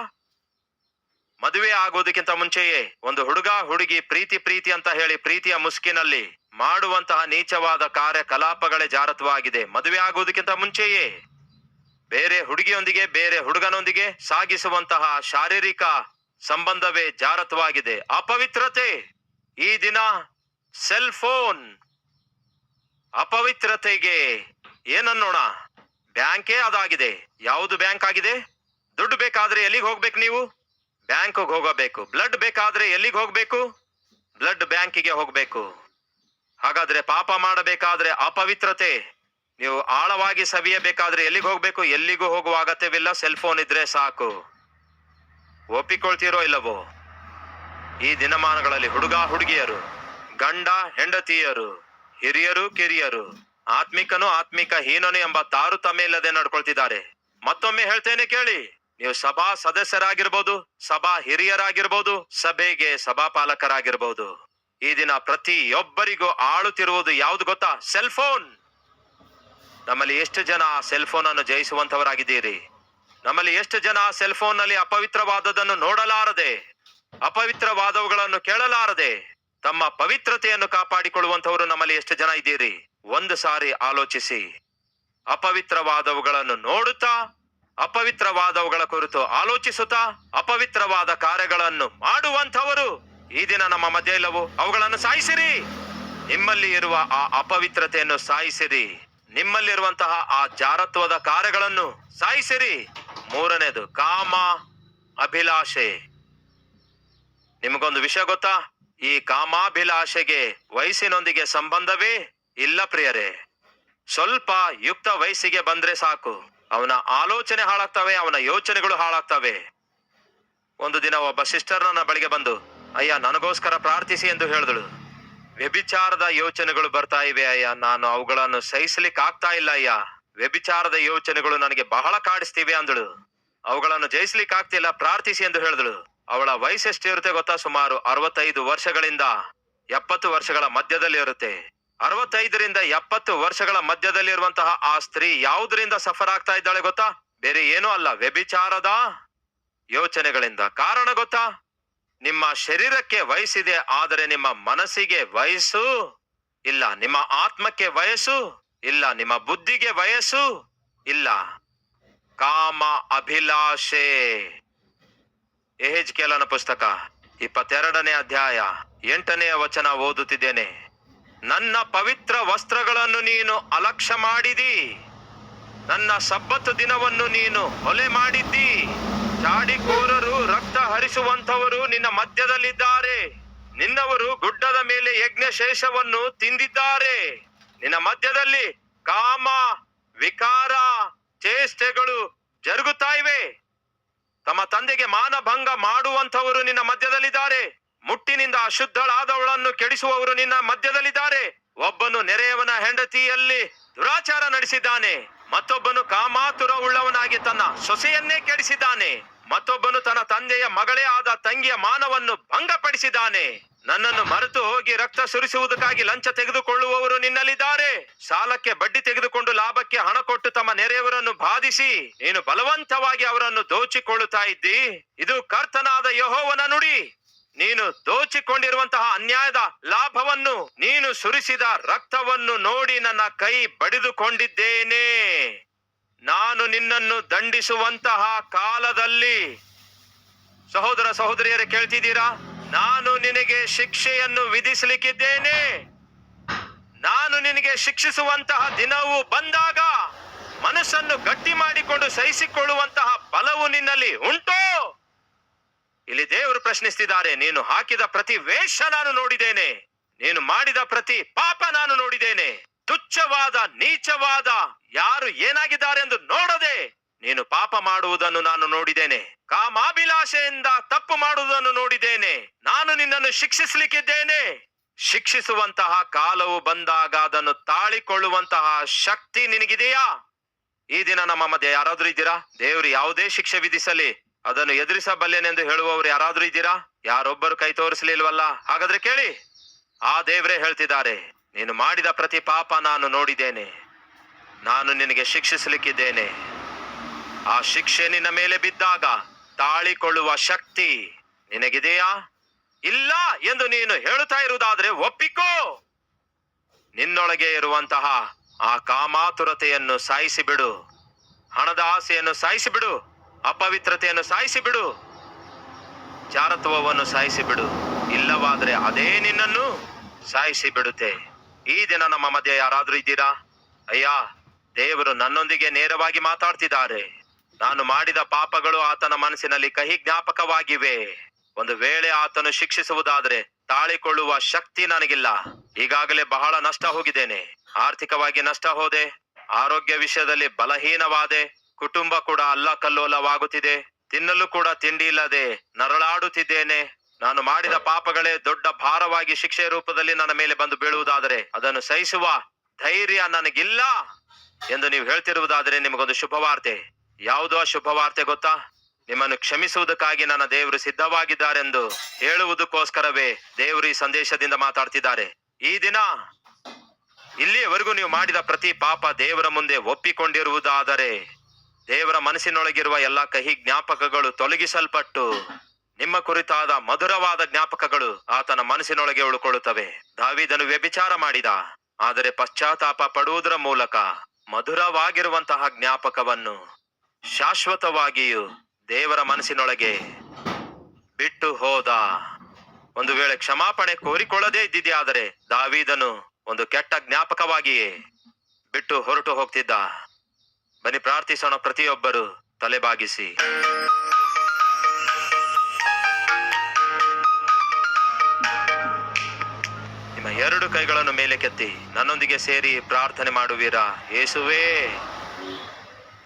ಮದುವೆ ಆಗೋದಕ್ಕಿಂತ ಮುಂಚೆಯೇ ಒಂದು ಹುಡುಗ ಹುಡುಗಿ ಪ್ರೀತಿ ಪ್ರೀತಿ ಅಂತ ಹೇಳಿ ಪ್ರೀತಿಯ ಮುಸ್ಕಿನಲ್ಲಿ ಮಾಡುವಂತಹ ನೀಚವಾದ ಕಾರ್ಯಕಲಾಪಗಳೇ ಜಾರತ್ವ ಆಗಿದೆ. ಮದುವೆ ಆಗುವುದಕ್ಕಿಂತ ಮುಂಚೆಯೇ ಬೇರೆ ಹುಡುಗಿಯೊಂದಿಗೆ, ಬೇರೆ ಹುಡುಗನೊಂದಿಗೆ ಸಾಗಿಸುವಂತಹ ಶಾರೀರಿಕ ಸಂಬಂಧವೇ ಜಾರತ್ವಾಗಿದೆ ಅಪವಿತ್ರತೆ ಈ ದಿನ ಸೆಲ್ ಫೋನ್ ಅಪವಿತ್ರತೆಗೆ ಏನನ್ನೋಣ? ಬ್ಯಾಂಕೇ ಅದಾಗಿದೆ. ಯಾವುದು ಬ್ಯಾಂಕ್ ಆಗಿದೆ? ದುಡ್ಡು ಬೇಕಾದ್ರೆ ಎಲ್ಲಿಗೆ ಹೋಗ್ಬೇಕು ನೀವು? ಬ್ಯಾಂಕಿಗೆ ಹೋಗಬೇಕು. ಬ್ಲಡ್ ಬೇಕಾದ್ರೆ ಎಲ್ಲಿಗೆ ಹೋಗ್ಬೇಕು? ಬ್ಲಡ್ ಬ್ಯಾಂಕಿಗೆ ಹೋಗ್ಬೇಕು. ಹಾಗಾದ್ರೆ ಪಾಪ ಮಾಡಬೇಕಾದ್ರೆ ಅಪವಿತ್ರತೆ. ನೀವು ಆಳವಾಗಿ ಸವಿಯಬೇಕಾದ್ರೆ ಎಲ್ಲಿಗೆ ಹೋಗ್ಬೇಕು? ಎಲ್ಲಿಗೂ ಹೋಗುವ ಅಗತ್ಯವಿಲ್ಲ. ಸೆಲ್ ಫೋನ್ ಇದ್ರೆ ಸಾಕು. ಒಪ್ಪಿಕೊಳ್ತೀರೋ ಇಲ್ಲವೋ? ಈ ದಿನಮಾನಗಳಲ್ಲಿ ಹುಡುಗ ಹುಡುಗಿಯರು, ಗಂಡ ಹೆಂಡತಿಯರು, ಹಿರಿಯರು, ಕಿರಿಯರು ಆತ್ಮಿಕನು ಆತ್ಮಿಕ ಹೀನನು ಎಂಬ ತಾರತಮ್ಯ ಇಲ್ಲದೆ ನಡ್ಕೊಳ್ತಿದ್ದಾರೆ. ಮತ್ತೊಮ್ಮೆ ಹೇಳ್ತೇನೆ ಕೇಳಿ, ನೀವು ಸಭಾ ಸದಸ್ಯರಾಗಿರ್ಬೋದು, ಸಭಾ ಹಿರಿಯರಾಗಿರ್ಬೋದು, ಸಭೆಗೆ ಸಭಾಪಾಲಕರಾಗಿರ್ಬೋದು. ಈ ದಿನ ಪ್ರತಿಯೊಬ್ಬರಿಗೂ ಆಳುತ್ತಿರುವುದು ಯಾವುದು ಗೊತ್ತಾ? Cell phone. ನಮ್ಮಲ್ಲಿ ಎಷ್ಟು ಜನ ಸೆಲ್ ಫೋನ್ ಅನ್ನು ಜಯಿಸುವಂತವರಾಗಿದ್ದೀರಿ ನಮ್ಮಲ್ಲಿ ಎಷ್ಟು ಜನ ಸೆಲ್ ಸೆಲ್ಫೋನ್ನಲ್ಲಿ ಅಪವಿತ್ರವಾದದನ್ನು ನೋಡಲಾರದೆ, ಅಪವಿತ್ರವಾದವುಗಳನ್ನು ಕೇಳಲಾರದೆ, ತಮ್ಮ ಪವಿತ್ರತೆಯನ್ನು ಕಾಪಾಡಿಕೊಳ್ಳುವಂತವರು ನಮ್ಮಲ್ಲಿ ಎಷ್ಟು ಜನ ಇದ್ದೀರಿ? ಒಂದು ಸಾರಿ ಆಲೋಚಿಸಿ, ಅಪವಿತ್ರವಾದವುಗಳನ್ನು ನೋಡುತ್ತಾ, ಅಪವಿತ್ರವಾದವುಗಳ ಕುರಿತು ಆಲೋಚಿಸುತ್ತಾ, ಅಪವಿತ್ರವಾದ ಕಾರ್ಯಗಳನ್ನು ಮಾಡುವಂತವರು ಈ ದಿನ ನಮ್ಮ ಮಧ್ಯ ಇಲ್ಲವು, ಅವುಗಳನ್ನು ಸಾಯಿಸಿರಿ. ನಿಮ್ಮಲ್ಲಿ ಇರುವ ಆ ಅಪವಿತ್ರತೆಯನ್ನು ಸಾಯಿಸಿರಿ. ನಿಮ್ಮಲ್ಲಿರುವಂತಹ ಆ ಜಾರತ್ವದ ಕಾರ್ಯಗಳನ್ನು ಸಾಯಿಸಿರಿ. ಮೂರನೇದು, ಕಾಮ ಅಭಿಲಾಷೆ. ನಿಮಗೊಂದು ವಿಷಯ ಗೊತ್ತಾ? ಈ ಕಾಮಾಭಿಲಾಷೆಗೆ ವಯಸ್ಸಿನೊಂದಿಗೆ ಸಂಬಂಧವೇ ಇಲ್ಲ ಪ್ರಿಯರೇ, ಸ್ವಲ್ಪ ಯುಕ್ತ ವಯಸ್ಸಿಗೆ ಬಂದ್ರೆ ಸಾಕು. ಅವನ ಆಲೋಚನೆ ಹಾಳಾಗ್ತವೆ, ಅವನ ಯೋಚನೆಗಳು ಹಾಳಾಗ್ತವೆ. ಒಂದು ದಿನ ಒಬ್ಬ ಸಿಸ್ಟರ್ ನನ್ನ ಬಳಿಗೆ ಬಂದು, ಅಯ್ಯ, ನನಗೋಸ್ಕರ ಪ್ರಾರ್ಥಿಸಿ ಎಂದು ಹೇಳಿದಳು. ವ್ಯಭಿಚಾರದ ಯೋಚನೆಗಳು ಬರ್ತಾ ಇವೆ, ಅಯ್ಯ. ನಾನು ಅವುಗಳನ್ನು ಸಹಿಸಲಿಕ್ಕೆ ಆಗ್ತಾ ಇಲ್ಲ, ಅಯ್ಯ. ವ್ಯಭಿಚಾರದ ಯೋಚನೆಗಳು ನನಗೆ ಬಹಳ ಕಾಡಿಸ್ತಿವೆ ಅಂದಳು. ಅವುಗಳನ್ನು ಜಯಿಸ್ಲಿಕ್ಕೆ ಆಗ್ತಿಲ್ಲ ಪ್ರಾರ್ಥಿಸಿ ಎಂದು ಹೇಳಿದಳು. ಅವಳ ವಯಸ್ಸೆಷ್ಟು ಇರುತ್ತೆ ಗೊತ್ತಾ? ಸುಮಾರು ಅರವತ್ತೈದು ವರ್ಷಗಳಿಂದ ಎಪ್ಪತ್ತು ವರ್ಷಗಳ ಮಧ್ಯದಲ್ಲಿ ಇರುತ್ತೆ. ಅರವತ್ತೈದರಿಂದ ಎಪ್ಪತ್ತು ವರ್ಷಗಳ ಮಧ್ಯದಲ್ಲಿರುವಂತಹ ಆ ಸ್ತ್ರೀ ಯಾವುದರಿಂದ ಸಫರ್ ಆಗ್ತಾ ಇದ್ದಾಳೆ ಗೊತ್ತಾ? ಬೇರೆ ಏನೂ ಅಲ್ಲ, ವ್ಯಭಿಚಾರದ ಯೋಚನೆಗಳಿಂದ. ಕಾರಣ ಗೊತ್ತಾ? ನಿಮ್ಮ ಶರೀರಕ್ಕೆ ವಯಸ್ಸಿದೆ, ಆದರೆ ನಿಮ್ಮ ಮನಸ್ಸಿಗೆ ವಯಸ್ಸು ಇಲ್ಲ. ನಿಮ್ಮ ಆತ್ಮಕ್ಕೆ ವಯಸ್ಸು ಇಲ್ಲ. ನಿಮ್ಮ ಬುದ್ಧಿಗೆ ವಯಸ್ಸು ಇಲ್ಲ. ಕಾಮ ಅಭಿಲಾಷೆ. ಎಹೆಜ್ ಕೇಲನ ಪುಸ್ತಕ, ಇಪ್ಪತ್ತೆರಡನೇ ಅಧ್ಯಾಯ, ಎಂಟನೆಯ ವಚನ ಓದುತ್ತಿದ್ದೇನೆ. ನನ್ನ ಪವಿತ್ರ ವಸ್ತ್ರಗಳನ್ನು ನೀನು ಅಲಕ್ಷ್ಯ ಮಾಡಿದಿ. ನನ್ನ ಸಬ್ಬತ್ ದಿನವನ್ನು ನೀನು ಹೊಲೆ ಮಾಡಿದ್ದಿ. ಚಾಡಿಕೋರರು ರಕ್ತ ಹರಿಸುವಂತವರು ನಿನ್ನ ಮಧ್ಯದಲ್ಲಿದ್ದಾರೆ. ನಿನ್ನವರು ಗುಡ್ಡದ ಮೇಲೆ ಯಜ್ಞ ಶೇಷವನ್ನು ತಿಂದಿದ್ದಾರೆ. ನಿನ್ನ ಮಧ್ಯದಲ್ಲಿ ಕಾಮ, ವಿಕಾರ, ಚೇಷ್ಟೆಗಳು ಜರುಗುತ್ತಾ ಇವೆ. ತಮ್ಮ ತಂದೆಗೆ ಮಾನಭಂಗ ಮಾಡುವಂತವರು ನಿನ್ನ ಮಧ್ಯದಲ್ಲಿದ್ದಾರೆ. ಮುಟ್ಟಿನಿಂದ ಅಶುದ್ಧಳಾದವಳನ್ನು ಕೆಡಿಸುವವರು ನಿನ್ನ ಮಧ್ಯದಲ್ಲಿದ್ದಾರೆ. ಒಬ್ಬನು ನೆರೆಯವನ ಹೆಂಡತಿಯಲ್ಲಿ ದುರಾಚಾರ ನಡೆಸಿದ್ದಾನೆ. ಮತ್ತೊಬ್ಬನು ಕಾಮಾತುರ ಉಳ್ಳವನಾಗಿ ತನ್ನ ಸೊಸೆಯನ್ನೇ ಕೆಡಿಸಿದ್ದಾನೆ. ಮತ್ತೊಬ್ಬನು ತನ್ನ ತಂದೆಯ ಮಗಳೇ ಆದ ತಂಗಿಯ ಮಾನವನ್ನು ಭಂಗಪಡಿಸಿದ್ದಾನೆ. ನನ್ನನ್ನು ಮರೆತು ಹೋಗಿ ರಕ್ತ ಸುರಿಸುವುದಕ್ಕಾಗಿ ಲಂಚ ತೆಗೆದುಕೊಳ್ಳುವವರು ನಿನ್ನಲ್ಲಿದ್ದಾರೆ. ಸಾಲಕ್ಕೆ ಬಡ್ಡಿ ತೆಗೆದುಕೊಂಡು ಲಾಭಕ್ಕೆ ಹಣ ಕೊಟ್ಟು ತಮ್ಮ ನೆರೆಯವರನ್ನು ಬಾಧಿಸಿ, ನೀನು ಬಲವಂತವಾಗಿ ಅವರನ್ನು ದೋಚಿಕೊಳ್ಳುತ್ತಾ ಇದ್ದಿ. ಇದು ಕರ್ತನಾದ ಯಹೋವನ ನುಡಿ. ನೀನು ದೋಚಿಕೊಂಡಿರುವಂತಹ ಅನ್ಯಾಯದ ಲಾಭವನ್ನು, ನೀನು ಸುರಿಸಿದ ರಕ್ತವನ್ನು ನೋಡಿ ನನ್ನ ಕೈ ಬಡಿದುಕೊಂಡಿದ್ದೇನೆ. ನಾನು ನಿನ್ನನ್ನು ದಂಡಿಸುವಂತಹ ಕಾಲದಲ್ಲಿ. ಸಹೋದರ ಸಹೋದರಿಯರೇ, ಕೇಳ್ತಿದ್ದೀರಾ? ನಾನು ನಿನಗೆ ಶಿಕ್ಷೆಯನ್ನು ವಿಧಿಸಲಿಕ್ಕಿದ್ದೇನೆ. ನಾನು ನಿನಗೆ ಶಿಕ್ಷಿಸುವಂತಹ ದಿನವು ಬಂದಾಗ ಮನಸ್ಸನ್ನು ಗಟ್ಟಿ ಮಾಡಿಕೊಂಡು ಸಹಿಸಿಕೊಳ್ಳುವಂತಹ ಬಲವು ನಿನ್ನಲ್ಲಿ ಉಂಟೋ. ಇಲ್ಲಿ ದೇವರು ಪ್ರಶ್ನಿಸ್ತಿದ್ದಾರೆ, ನೀನು ಹಾಕಿದ ಪ್ರತಿ ವೇಷ ನಾನು ನೋಡಿದ್ದೇನೆ, ನೀನು ಮಾಡಿದ ಪ್ರತಿ ಪಾಪ ನಾನು ನೋಡಿದ್ದೇನೆ. ತುಚ್ಛವಾದ, ನೀಚವಾದ, ಯಾರು ಏನಾಗಿದ್ದಾರೆ ಎಂದು ನೋಡದೆ ನೀನು ಪಾಪ ಮಾಡುವುದನ್ನು ನಾನು ನೋಡಿದ್ದೇನೆ. ಕಾಮಾಭಿಲಾಷೆಯಿಂದ ತಪ್ಪು ಮಾಡುವುದನ್ನು ನೋಡಿದ್ದೇನೆ. ನಾನು ನಿನ್ನನ್ನು ಶಿಕ್ಷಿಸಲಿಕ್ಕಿದ್ದೇನೆ. ಶಿಕ್ಷಿಸುವಂತಹ ಕಾಲವು ಬಂದಾಗ ಅದನ್ನು ತಾಳಿಕೊಳ್ಳುವಂತಹ ಶಕ್ತಿ ನಿನಗಿದೆಯಾ? ಈ ದಿನ ನಮ್ಮ ಮಧ್ಯೆ ಯಾರಾದ್ರೂ ಇದ್ದೀರಾ? ದೇವರು ಯಾವುದೇ ಶಿಕ್ಷೆ ವಿಧಿಸಲಿ. ಅದನ್ನು ಎದುರಿಸಬಲ್ಲೇನೆಂದು ಹೇಳುವವರು ಯಾರಾದ್ರೂ ಇದ್ದೀರಾ? ಯಾರೊಬ್ಬರು ಕೈ ತೋರಿಸಲಿಲ್ವಲ್ಲ? ಹಾಗಾದ್ರೆ ಕೇಳಿ. ಆ ದೇವರೇ ಹೇಳ್ತಿದ್ದಾರೆ, ನೀನು ಮಾಡಿದ ಪ್ರತಿ ಪಾಪ ನಾನು ನೋಡಿದ್ದೇನೆ. ನಾನು ನಿನಗೆ ಶಿಕ್ಷಿಸಲಿಕ್ಕಿದ್ದೇನೆ. ಆ ಶಿಕ್ಷೆ ನಿನ್ನ ಮೇಲೆ ಬಿದ್ದಾಗ ತಾಳಿಕೊಳ್ಳುವ ಶಕ್ತಿ ನಿನಗಿದೆಯಾ? ಇಲ್ಲ ಎಂದು ನೀನು ಹೇಳುತ್ತಾ ಇರುವುದಾದ್ರೆ ಒಪ್ಪಿಕೋ. ನಿನ್ನೊಳಗೆ ಇರುವಂತಹ ಆ ಕಾಮಾತುರತೆಯನ್ನು ಸಾಯಿಸಿಬಿಡು. ಹಣದ ಆಸೆಯನ್ನು ಸಾಯಿಸಿಬಿಡು. ಅಪವಿತ್ರತೆಯನ್ನು ಸಾಯಿಸಿ ಸಾಯಿಸಿಬಿಡು ಜಾರತ್ವವನ್ನು ಸಾಯಿಸಿಬಿಡು ಇಲ್ಲವಾದರೆ ಅದೇ ನಿನ್ನನ್ನು ಸಾಯಿಸಿ ಬಿಡುತ್ತೆ. ಈ ದಿನ ನಮ್ಮ ಮಧ್ಯೆ ಯಾರಾದ್ರೂ ಇದ್ದೀರಾ? ಅಯ್ಯ, ದೇವರು ನನ್ನೊಂದಿಗೆ ನೇರವಾಗಿ ಮಾತಾಡ್ತಿದ್ದಾರೆ. ನಾನು ಮಾಡಿದ ಪಾಪಗಳು ಆತನ ಮನಸ್ಸಿನಲ್ಲಿ ಕಹಿ ಜ್ಞಾಪಕವಾಗಿವೆ ಒಂದು ವೇಳೆ ಆತನು ಶಿಕ್ಷಿಸುವುದಾದ್ರೆ ತಾಳಿಕೊಳ್ಳುವ ಶಕ್ತಿ ನನಗಿಲ್ಲ. ಈಗಾಗಲೇ ಬಹಳ ನಷ್ಟ ಹೋಗಿದ್ದೇನೆ. ಆರ್ಥಿಕವಾಗಿ ನಷ್ಟ ಹೋದೆ. ಆರೋಗ್ಯ ವಿಷಯದಲ್ಲಿ ಬಲಹೀನವಾದೆ. ಕುಟುಂಬ ಕೂಡ ಅಲ್ಲ ಕಲ್ಲೋಲವಾಗುತ್ತಿದೆ. ತಿನ್ನಲು ಕೂಡ ತಿಂಡಿ ಇಲ್ಲದೆ ನರಳಾಡುತ್ತಿದ್ದೇನೆ. ನಾನು ಮಾಡಿದ ಪಾಪಗಳೇ ದೊಡ್ಡ ಭಾರವಾಗಿ ಶಿಕ್ಷೆ ರೂಪದಲ್ಲಿ ನನ್ನ ಮೇಲೆ ಬಂದು ಬೀಳುವುದಾದರೆ ಅದನ್ನು ಸಹಿಸುವ ಧೈರ್ಯ ನನಗಿಲ್ಲ ಎಂದು ನೀವು ಹೇಳ್ತಿರುವುದಾದರೆ ನಿಮಗೊಂದು ಶುಭವಾರ್ತೆ. ಯಾವುದು ಆ ಶುಭವಾರ್ತೆ ಗೊತ್ತಾ? ನಿಮ್ಮನ್ನು ಕ್ಷಮಿಸುವುದಕ್ಕಾಗಿ ನನ್ನ ದೇವರು ಸಿದ್ಧವಾಗಿದ್ದಾರೆಂದು ಹೇಳುವುದಕ್ಕೋಸ್ಕರವೇ ದೇವರು ಈ ಸಂದೇಶದಿಂದ ಮಾತಾಡ್ತಿದ್ದಾರೆ. ಈ ದಿನ ಇಲ್ಲಿಯವರೆಗೂ ನೀವು ಮಾಡಿದ ಪ್ರತಿ ಪಾಪ ದೇವರ ಮುಂದೆ ಒಪ್ಪಿಕೊಂಡಿರುವುದಾದರೆ ದೇವರ ಮನಸ್ಸಿನೊಳಗಿರುವ ಎಲ್ಲ ಕಹಿ ಜ್ಞಾಪಕಗಳು ತೊಲಗಿಸಲ್ಪಟ್ಟು, ನಿಮ್ಮ ಕುರಿತಾದ ಮಧುರವಾದ ಜ್ಞಾಪಕಗಳು ಆತನ ಮನಸ್ಸಿನೊಳಗೆ ಉಳ್ಕೊಳ್ಳುತ್ತವೆ. ದಾವಿದನು ವ್ಯಭಿಚಾರ ಮಾಡಿದ, ಆದರೆ ಪಶ್ಚಾತ್ತಾಪ ಪಡುವುದರ ಮೂಲಕ ಮಧುರವಾಗಿರುವಂತಹ ಜ್ಞಾಪಕವನ್ನು ಶಾಶ್ವತವಾಗಿಯೂ ದೇವರ ಮನಸ್ಸಿನೊಳಗೆ ಬಿಟ್ಟು ಹೋದ. ಒಂದು ವೇಳೆ ಕ್ಷಮಾಪಣೆ ಕೋರಿಕೊಳ್ಳದೇ ಇದ್ದಿದೆಯಾದರೆ ದಾವಿದನು ಒಂದು ಕೆಟ್ಟ ಜ್ಞಾಪಕವಾಗಿಯೇ ಬಿಟ್ಟು ಹೊರಟು ಹೋಗ್ತಿದ್ದ. ಬನ್ನಿ, ಪ್ರಾರ್ಥಿಸೋಣ ಪ್ರತಿಯೊಬ್ಬರು ತಲೆಬಾಗಿಸಿ ನಿಮ್ಮ ಎರಡು ಕೈಗಳನ್ನು ಮೇಲೆ ಕೆತ್ತಿ, ನನ್ನೊಂದಿಗೆ ಸೇರಿ ಪ್ರಾರ್ಥನೆ ಮಾಡುವೀರಾ? ಯೇಸುವೇ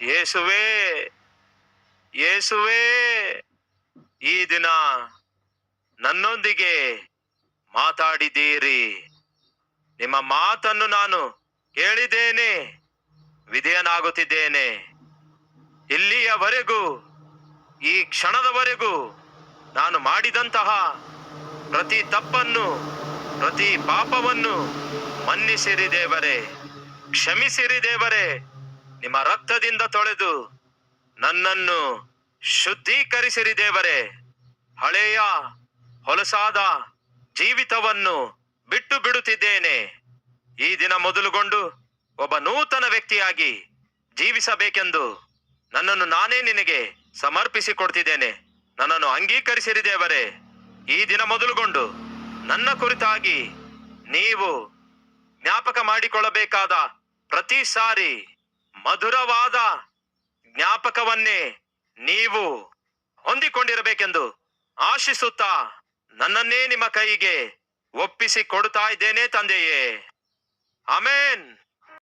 ಯೇಸುವೇ ಯೇಸುವೇ, ಈ ದಿನ ನನ್ನೊಂದಿಗೆ ಮಾತಾಡಿದ್ದೀರಿ. ನಿಮ್ಮ ಮಾತನ್ನು ನಾನು ಕೇಳಿದ್ದೇನೆ. ವಿಧೇಯನಾಗುತ್ತಿದ್ದೇನೆ. ಇಲ್ಲಿಯವರೆಗೂ, ಈ ಕ್ಷಣದವರೆಗೂ ನಾನು ಮಾಡಿದಂತಹ ಪ್ರತಿ ತಪ್ಪನ್ನು, ಪ್ರತಿ ಪಾಪವನ್ನು ಮನ್ನಿಸಿರಿ ದೇವರೇ. ಕ್ಷಮಿಸಿರಿ ದೇವರೇ. ನಿಮ್ಮ ರಕ್ತದಿಂದ ತೊಳೆದು ನನ್ನನ್ನು ಶುದ್ಧೀಕರಿಸಿರಿ ದೇವರೇ. ಹಳೆಯ, ಹೊಲಸಾದ ಜೀವಿತವನ್ನು ಬಿಟ್ಟು ಬಿಡುತ್ತಿದ್ದೇನೆ. ಈ ದಿನ ಮೊದಲುಗೊಂಡು ಒಬ್ಬ ನೂತನ ವ್ಯಕ್ತಿಯಾಗಿ ಜೀವಿಸಬೇಕೆಂದು ನನ್ನನ್ನು ನಾನೇ ನಿನಗೆ ಸಮರ್ಪಿಸಿಕೊಡ್ತಿದ್ದೇನೆ. ನನ್ನನ್ನು ಅಂಗೀಕರಿಸಿರಿ ದೇವರೇ. ಈ ದಿನ ಮೊದಲುಗೊಂಡು ನನ್ನ ಕುರಿತಾಗಿ ನೀವು ಜ್ಞಾಪಕ ಮಾಡಿಕೊಳ್ಳಬೇಕಾದ ಪ್ರತಿ ಸಾರಿ ಮಧುರವಾದ ಜ್ಞಾಪಕವನ್ನೇ ನೀವು ಹೊಂದಿಕೊಂಡಿರಬೇಕೆಂದು ಆಶಿಸುತ್ತಾ ನನ್ನನ್ನೇ ನಿಮ್ಮ ಕೈಗೆ ಒಪ್ಪಿಸಿ ಕೊಡುತ್ತಾ ಇದ್ದೇನೆ ತಂದೆಯೇ. ಆಮೇನ್.